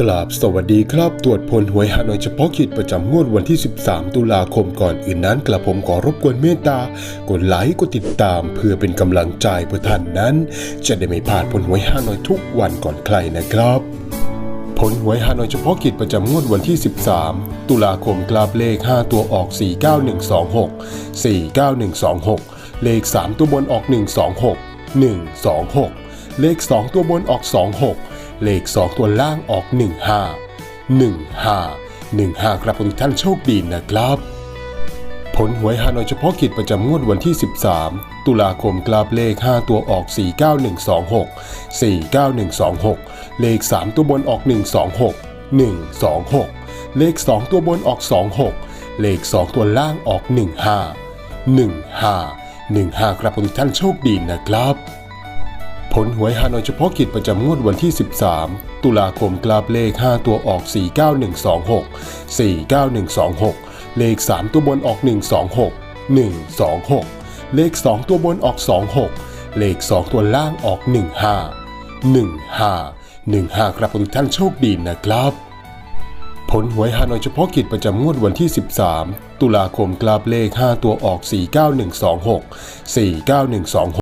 กราบสวัสดีครับตรวจผลหวยฮานอยเฉพาะกิจประจำงวดวันที่ 13 ตุลาคมก่อนอื่นนั้นกระผมขอรบกวนเมตตากดไลค์กดติดตามเพื่อเป็นกำลังใจเพื่อท่านนั้น จะได้ไม่พลาดผลหวยฮานอยทุกวันก่อนใครนะครับผลหวยฮานอยเฉพาะกิจประจำงวดวันที่ 13 ตุลาคมกราบเลข 5 ตัวออก 49126 49126 เลข 3 ตัวบนออก 126 126 เลข 2 ตัวบนออก 26 เลข 2 ตัวล่างออก 15 15 15 ครับทุกท่านโชคดีนะครับ ผลหวยฮานอยเฉพาะกิจประจำงวดวันที่ 13 ตุลาคมกราบเลข 5 ตัวออก 49126 49126 เลข 3 ตัวบนออก 126 126 เลข 2 ตัวบนออก 26 เลข 2 ตัวล่างออก 15 15 15 ครับทุกท่านโชคดีนะครับ ผลหวยฮานอยเฉพาะกิจประจำงวดวันที่ 13 ตุลาคมกราบเลข 5 ตัวออก 49126 49126 เลข 3 ตัวบนออก 126 126 เลข 2 ตัวบนออก 26 เลข 2 ตัวล่างออก 15 15 15 ครับทุกท่านโชคดีนะครับผลหวยฮานอยเฉพาะกิจประจำงวดวันที่ 13 ตุลาคมกราบเลข 5 ตัวออก 49126 49126